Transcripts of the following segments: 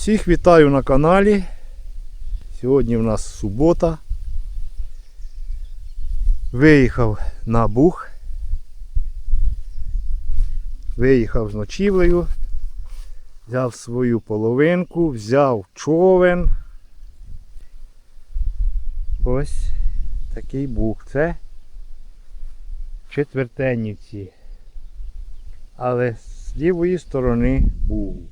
Всіх вітаю на каналі. Сьогодні в нас субота. Виїхав на Буг. Виїхав з ночівлею. Взяв свою половинку, взяв човен. Ось такий буг. Це четвертенівці. Але з лівої сторони бугу.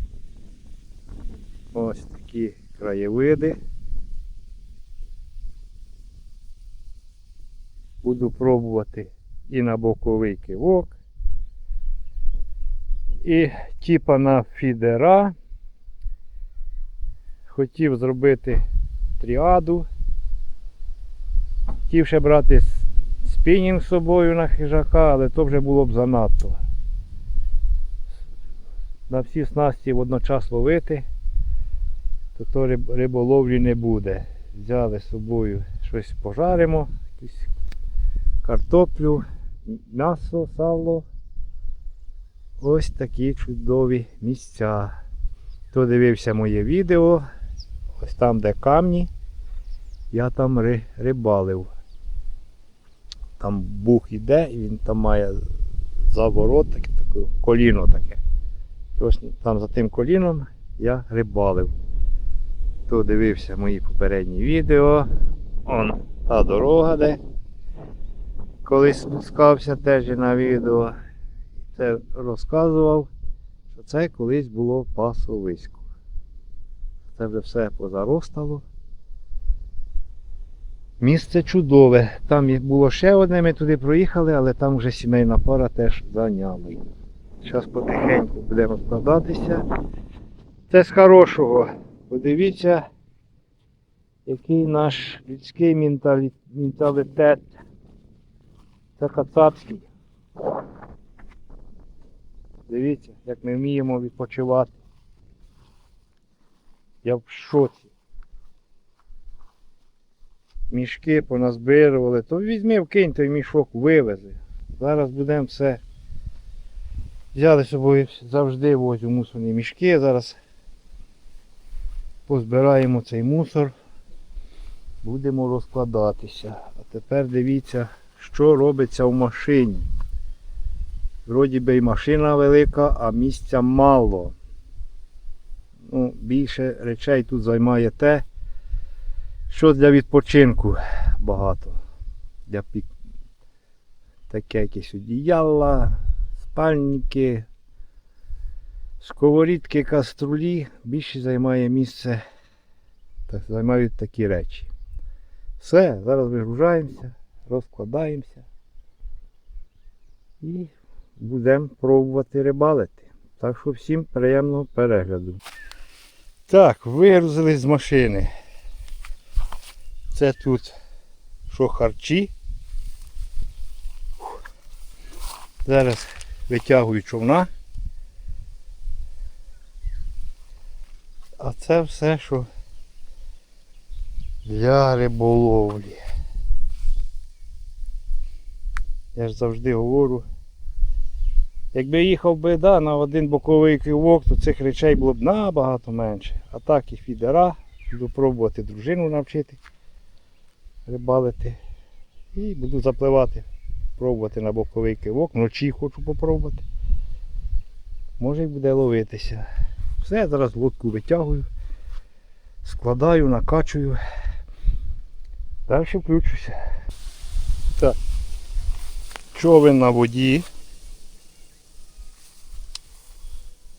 Ось такі краєвиди. Буду пробувати і на боковий кивок, і типа на фідера. Хотів зробити тріаду. Хотів ще брати спінінг з собою на хижака, але то вже було б занадто. На всі снасті водночас ловити то то риб- риболовлі не буде. Взяли з собою щось пожаримо, якусь картоплю, м'ясо, сало. Ось такі чудові місця. Хто дивився моє відео, ось там, де камні, я там ри- рибалив. Там бух іде і він там має заворот, таке, таке, коліно таке. І ось там за тим коліном я рибалив. Хто дивився мої попередні відео, он та дорога, де колись спускався теж на відео. Це розказував, що це колись було пасовисько. Це вже все позаростало. Місце чудове. Там було ще одне, ми туди проїхали, але там вже сімейна пара теж зайняли. Зараз потихеньку будемо складатися. Це з хорошого. Подивіться, який наш людський менталітет. Це кацапський. Дивіться, як ми вміємо відпочивати. Я в шоці. Мішки поназбирували, то візьми, вкинь той мішок, вивези. Зараз будемо все. Взяли собою завжди возю мусорні мішки. Зараз позбираємо цей мусор. Будемо розкладатися. А тепер дивіться, що робиться в машині. Вроді би і машина велика, а місця мало. Ну, більше речей тут займає те, що для відпочинку багато. Для пік... Таке якісь одіяла, спальники, сковорідки, каструлі. Більше займає місце, так, займають такі речі. Все, зараз вигружаємося, розкладаємося і будемо пробувати рибалити. Так що всім приємного перегляду. Так, вигрузили з машини. Це тут що харчі. Зараз витягую човна. А це все, що для риболовлі. Я ж завжди говорю. Якби їхав би да, на один боковий кивок, то цих речей було б набагато менше. А так і фідера, буду пробувати дружину навчити рибалити. І буду запливати, пробувати на боковий кивок. Вночі хочу попробувати. Може і буде ловитися. Все, зараз лодку витягую, складаю, накачую. Далі включуся. Так. Човен на воді.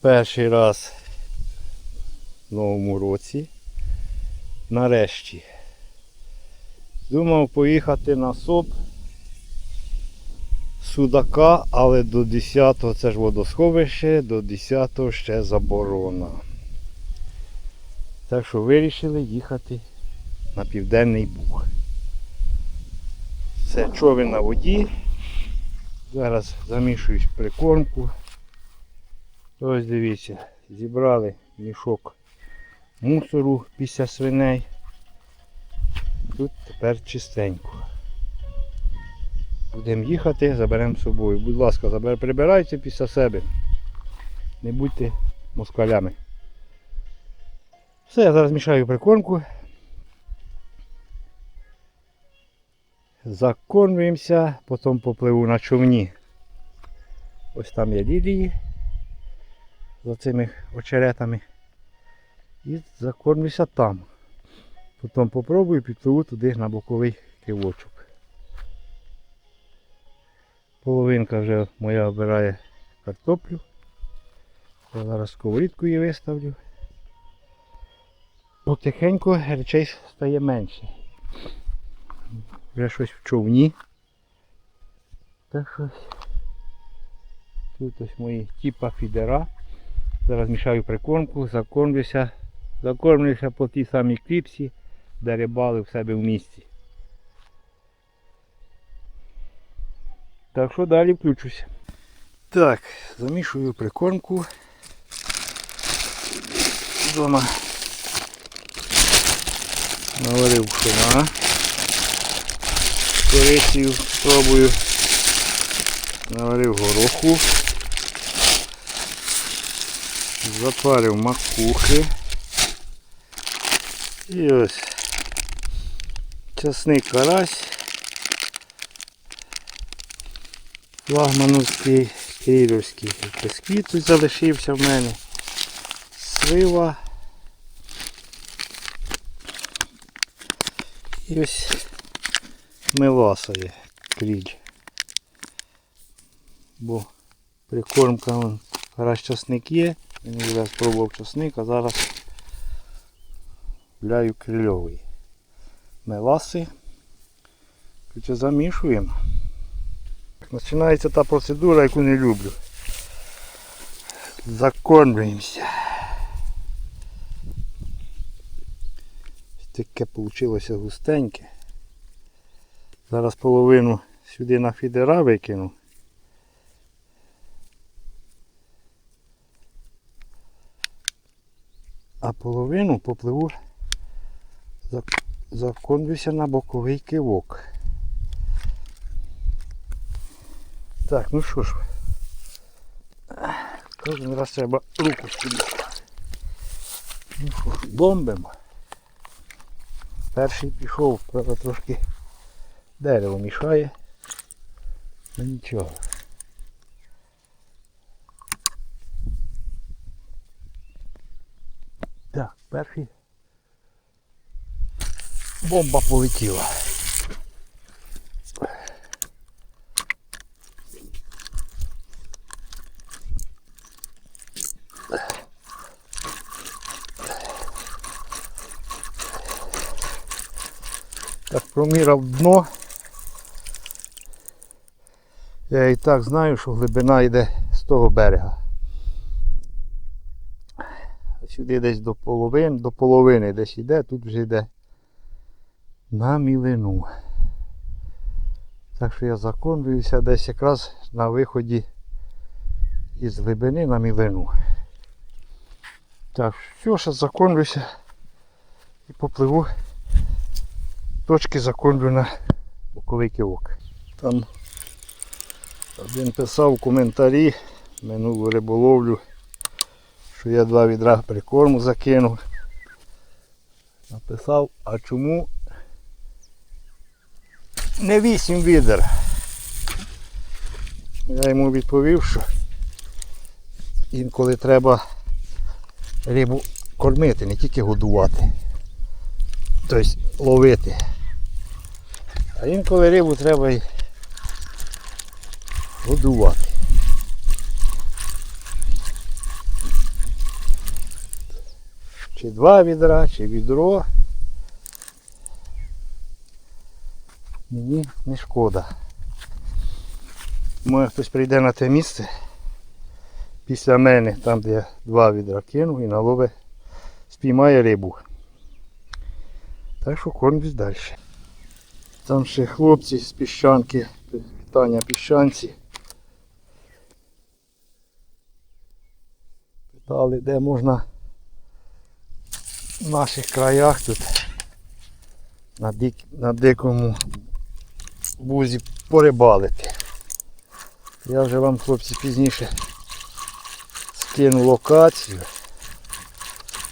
Перший раз в новому році. Нарешті. Думав поїхати на СОП Судака, але до 10-го це ж водосховище, до 10-го ще заборона. Так що вирішили їхати на Південний Буг. Це човен на воді. Зараз замішуюсь прикормку. Ось дивіться, зібрали мішок мусору після свиней. Тут тепер чистенько. Будемо їхати, заберемо з собою. Будь ласка, забер, прибирайте після себе. Не будьте москалями. Все, я зараз мішаю прикормку. Закормлюємося, потім попливу на човні. Ось там є лілії за цими очеретами. І закормлюся там. Потім попробую підпливу туди на боковий кивочок. Половинка вже моя обирає картоплю. Я зараз сковорідку її виставлю. Потихеньку речей стає менше. Вже щось в човні. Так щось. Тут ось мої типа фідера. Зараз мішаю прикормку, закормлюся. Закормлюся по тій самій кліпсі, де рибали в себе в місті. Так що далі включуся. Так, замішую прикормку. Дома наварив пшена. Корицею спробую. Наварив гороху. Запарив макухи. І ось часник карась. Флагмановський бисквіт тут залишився в мене. Слива. І ось меласа кріль. Бо прикормка вон, карась часник є. Не вже спробував часник, а зараз гуляю крильовий. Меласи. Замішуємо починається та процедура, яку не люблю. Закормлюємося. Таке вийшло густеньке. Зараз половину сюди на фідера викину. А половину попливу законвюся на боковий кивок. Так, ну що ж. Кожен раз треба руку скинути. Ну що ж, бомбимо. Перший пішов, правда трошки дерево мішає. Ну нічого. Так, перший. Бомба полетіла. Так, проміряв дно. Я і так знаю, що глибина йде з того берега. Сюди десь до половини, до половини десь йде, тут вже йде на мілину. Так що я закончуюся десь якраз на виході із глибини на мілину. Так, все, зараз закончуюся і попливу. Точки закончу на боковий кивок. Там один писав в коментарі минулу риболовлю, що я два відра прикорму закинув. Написав, а чому не вісім відер? Я йому відповів, що інколи треба рибу кормити, не тільки годувати. Тобто ловити. А інколи рибу треба й годувати. Чи два відра, чи відро. Мені не шкода. Може хтось прийде на те місце після мене, там де я два відра кинув і налове спіймає рибу. Так що кормлюсь далі. Там ще хлопці з піщанки, питання піщанці. Питали, де можна в наших краях тут на, дик, на дикому бузі порибалити. Я вже вам хлопці пізніше скину локацію.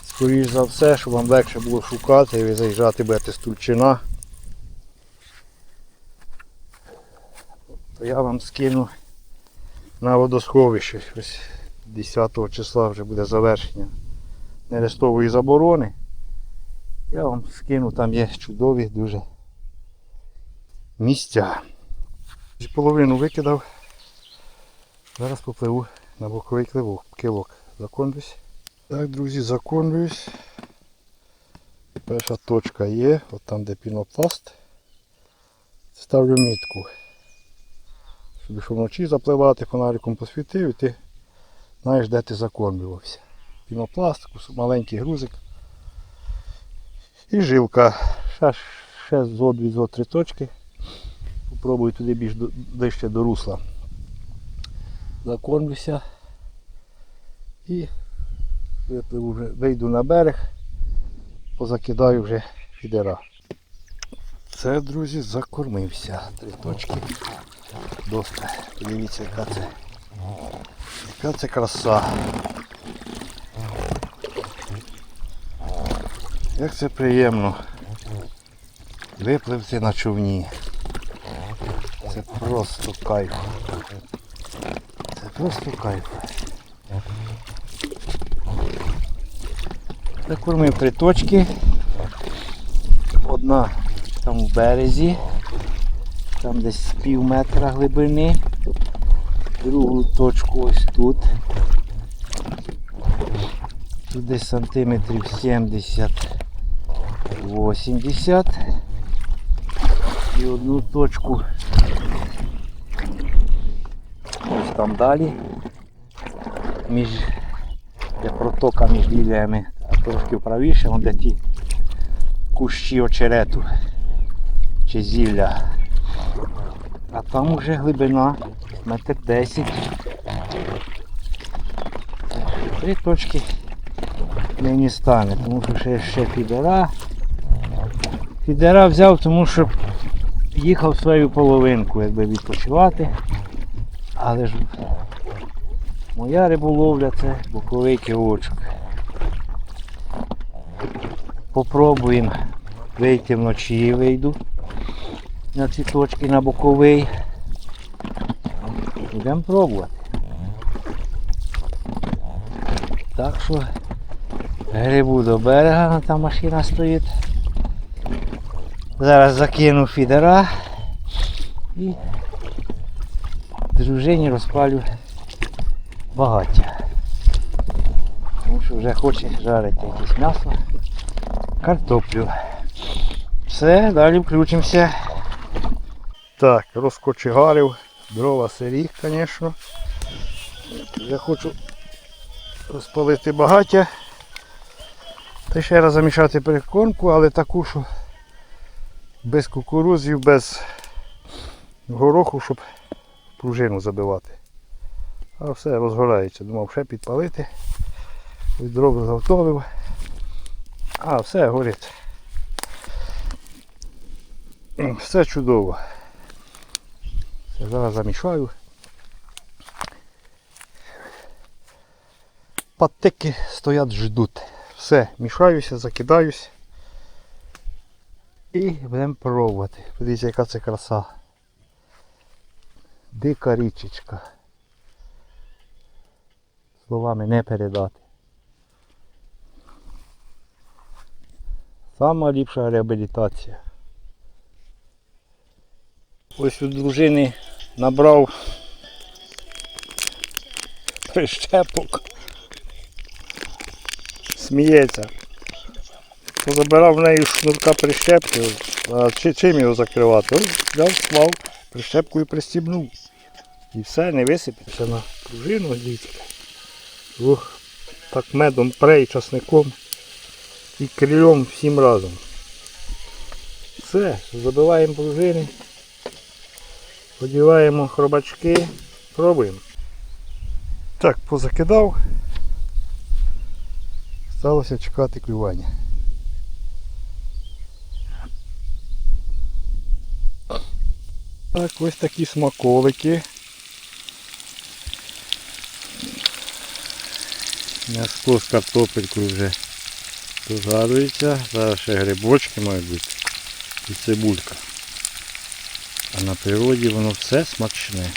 Скоріш за все, щоб вам легше було шукати і заїжджати будете з Тульчина. То я вам скину на водосховище. Ось 10 числа вже буде завершення нерестової заборони. Я вам скину, там є чудові дуже місця. Половину викидав. Зараз попливу на боковий кливок, килок. Закончусь. Так, друзі, закончуюсь. Перша точка є, от там де пінопласт. Ставлю мітку. Щоб якщо вночі запливати, фонариком посвітив і ти знаєш, де ти закормлювався. Пінопласт, маленький грузик. І жилка. Ще, ще зо дві зо три точки. Попробую туди більш ближче до русла. Закормлюся. І випливу вже, вийду на берег, позакидаю вже фідера. Це, друзі, закормився. Три точки. Доста. Подивіться, яка це. Яка це краса. Як це приємно випливти на човні. Це просто кайф. Це просто кайф. Закормив три точки. Одна там в березі, там десь пів метра глибини. Другу точку ось тут. Тут десь сантиметрів 70-80. І одну точку ось там далі. Між де протока між ліліями, а трошки правіше, де ті кущі очерету чи зілля. Там уже глибина метр 10. Три точки нині стане, тому що ще, ще фідера. Фідера взяв, тому що їхав свою половинку, якби відпочивати. Але ж моя риболовля це боковий кивочок. Попробуємо вийти вночі вийду на ці точки на боковий. Будемо пробувати. Так що грибу до берега, там машина стоїть. Зараз закину фідера і дружині розпалю багаття. Тому що вже хоче жарити якесь м'ясо, картоплю. Все, далі включимося. Так, розкочегарив, дрова сирі, звісно. Я хочу розпалити багаття. Та ще раз замішати прикормку, але таку, що без кукурузів, без гороху, щоб пружину забивати. А все розгорається. Думав ще підпалити. Дров заготовив. А, все горить. Все чудово. Все, зараз замішаю. Патики стоять, ждуть. Все, мішаюся, закидаюсь. І будемо пробувати. Подивіться, яка це краса. Дика річечка. Словами не передати. Сама ліпша реабілітація. Ось у дружини набрав прищепок. Сміється. Позабирав в неї шнурка прищепки, а чи, чим його закривати? Ось взяв, прищепку і пристібнув. І все, не висипеться на пружину, дивіться. Ух, так медом пре і часником і крильом всім разом. Все, забиваємо пружини, подіваємо хробачки, пробуємо. Так, позакидав. Сталося чекати клювання. Так, ось такі смаколики. М'яско з картопелькою вже пожарюється. Зараз ще грибочки мають бути і цибулька. А на природі воно все смачне.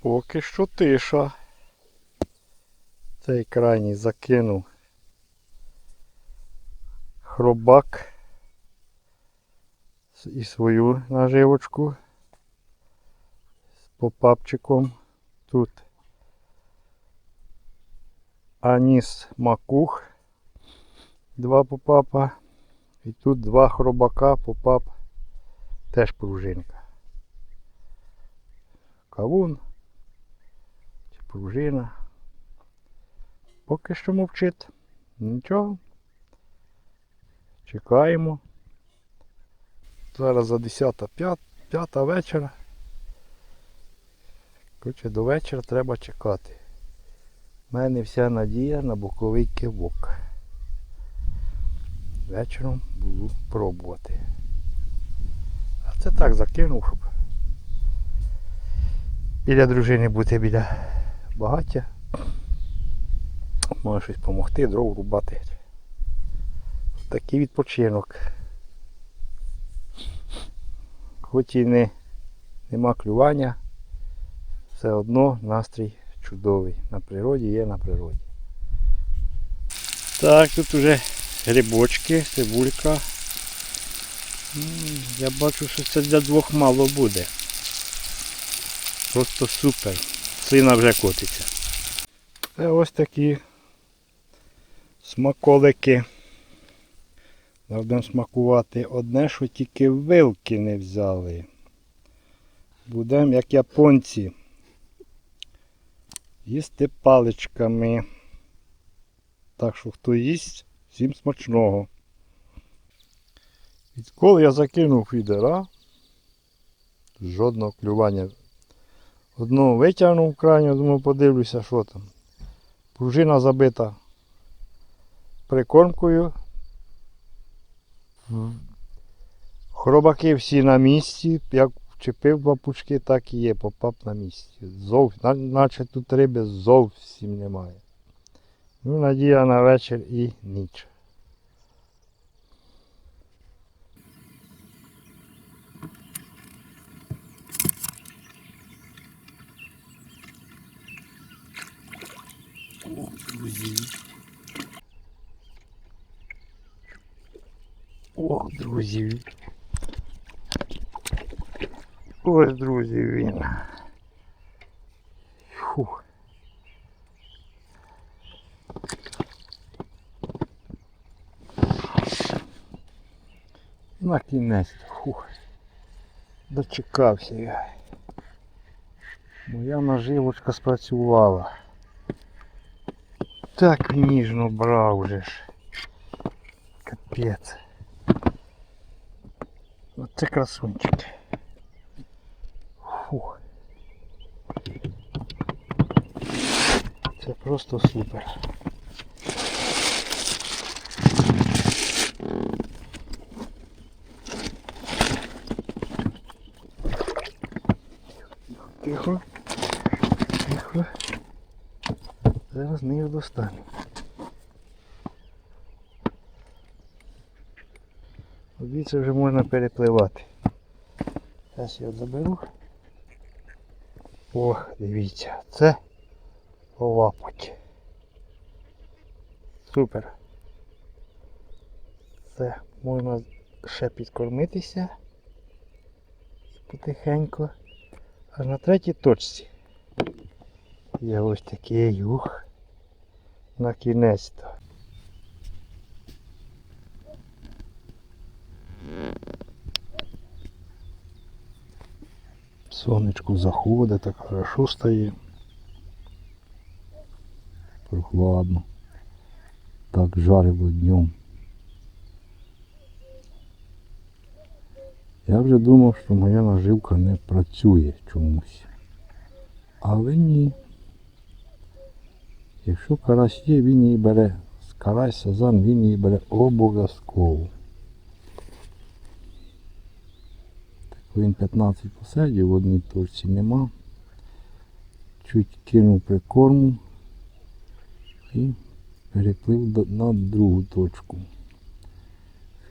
Поки що тиша. Цей крайній закинув хробак і свою наживочку з попапчиком. Тут аніс макух, два попапа. І тут два хробака, попап, теж пружинка. Кавун чи пружина. Поки що мовчить. Нічого. Чекаємо. Зараз за 10 5 вечора. Коротше, до вечора треба чекати. У мене вся надія на боковий кивок. Вечором буду пробувати. Це так закинув, щоб біля дружини бути біля багаття. Може щось допомогти, дров рубати. Такий відпочинок. Хоч і не, нема клювання, все одно настрій чудовий. На природі є на природі. Так, тут вже грибочки, цибулька. Я бачу, що це для двох мало буде. Просто супер. Сина вже котиться. Це ось такі смаколики. Будемо смакувати одне, що тільки вилки не взяли. Будемо, як японці, їсти паличками. Так що хто їсть, всім смачного. Відколи я закинув фідера, жодного клювання. Одного витягнув крайнього, думаю, подивлюся, що там. Пружина забита прикормкою. Хробаки всі на місці. Як вчепив бабучки, так і є, попав на місці. Зов, наче тут риби зовсім немає. Ну, надія на вечір і ніч. О, друзі. Ось, друзі, він. Фух. На кінець. Фух. Дочекався я. Моя наживочка спрацювала. Так ніжно брав же ж. Капець. Оце красунчик. Фух. Це просто супер. Тихо. Тихо. Зараз не їх достану. Звідси вже можна перепливати. Зараз я заберу. Ох, дивіться, це лапоть. Супер. Це можна ще підкормитися потихеньку. Аж на третій точці. Є ось такий ух. На кінець Сонечко заходить, так хорошо стає. Прохладно. Так жарило днем. Я вже думав, що моя наживка не працює чомусь. Але ні. Якщо карась є, він її бере. Карась, сазан, він її бере обов'язково. Він 15 посадів, в одній точці нема. Чуть кинув прикорму і переплив на другу точку.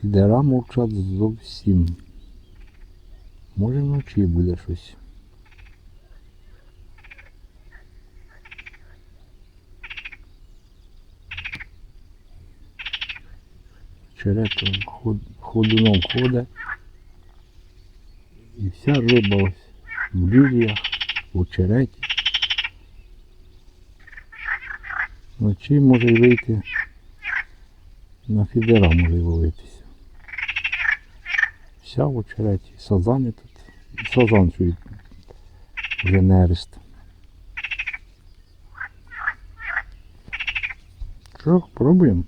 Фідера мовчать зовсім. Може вночі буде щось. Черетом ход, ходуном ходить. І вся риба ось в ліліях, в очереті. Вночі може й вийти на фідера може й ловитися. Вся в очереті. Сазани тут. І сазан чують вже нерест. Що, пробуємо?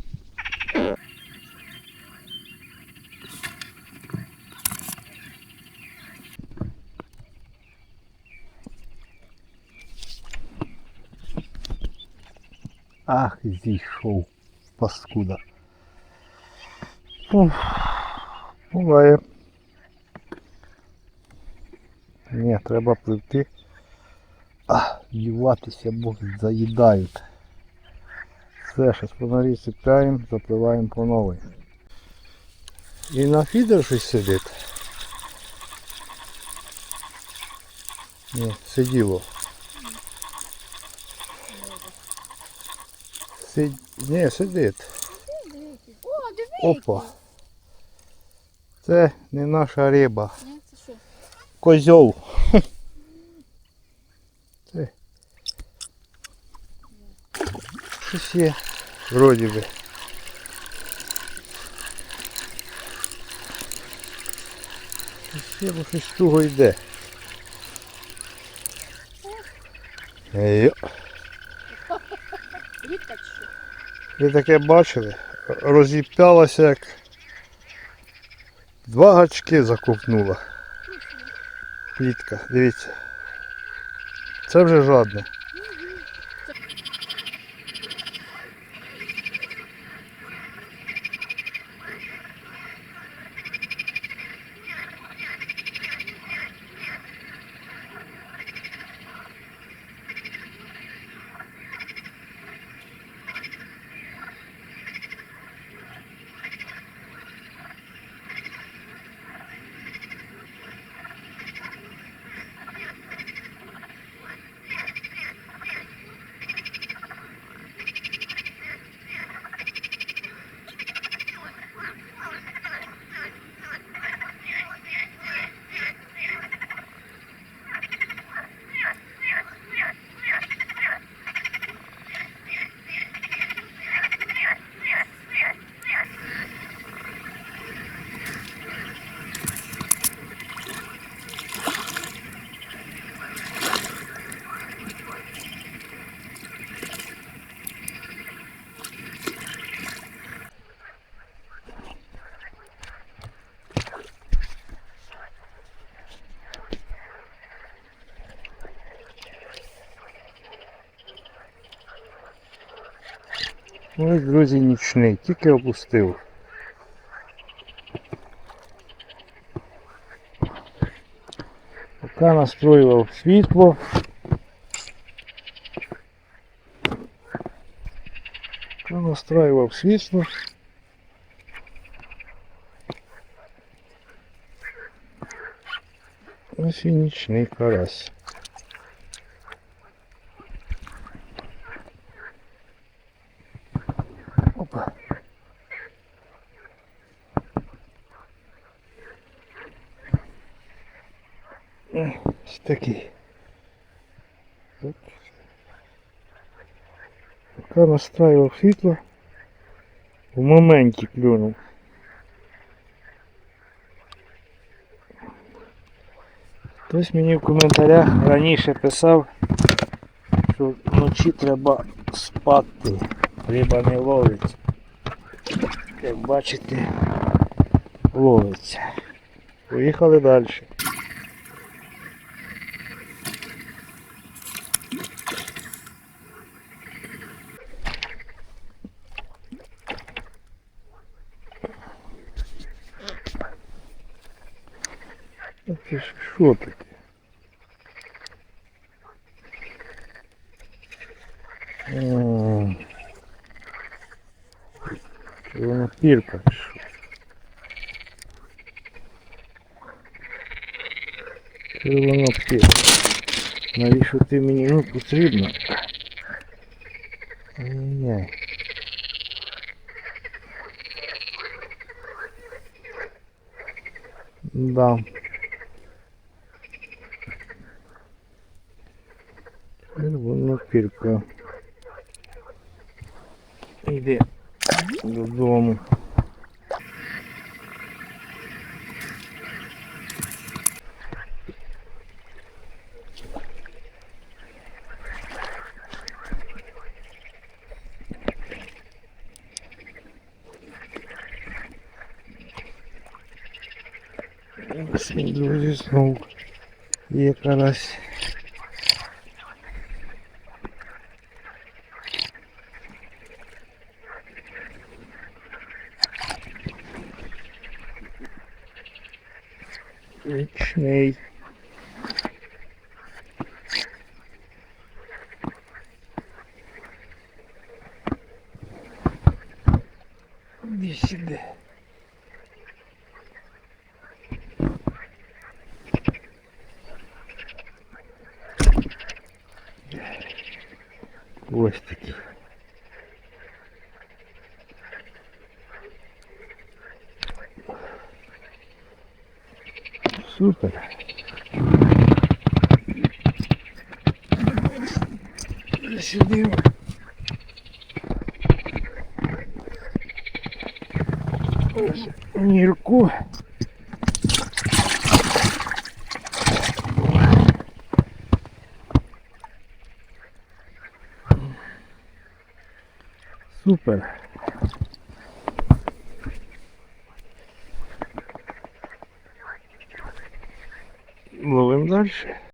Ах, зійшов, паскуда. Ух, буває. Ні, треба пливти. А, діватися, бо заїдають. Все, зараз фонарі цепляємо, запливаємо по новій. І на фідер щось сидить. Ні, сиділо. Сид... Ні, сидить. О, диви. Опа. Це не наша риба. Ні, це що? Козьол. Це. Щось є. Вроді би. Щось є, бо щось туго йде. Ей, Рідка? Ви таке бачили? Розіп'ялася як два гачки закупнула. Плітка, дивіться. Це вже жадне. Ось, друзі, нічний, тільки опустив. Поки настроював світло. Поки настроював світло. Ось і нічний карась. Опа. М, Ось такий. Так. Поки настраював світло, в моменті клюнув. Хтось мені в коментарях раніше писав, що вночі треба спати, риба не ловиться. Як бачите, ловиться. Поїхали далі. Та Це ж що таке? М. Це воно пірка. чи що? Це воно пірка. Навіщо ти мені ну потрібно? Ай-яй. Да. Пірка. Йде додому. Ось він, Друзі, знову є карась. Річний. Іди сюди. Ось такі. Супер. Сюди. Нірку. Супер. Дальше.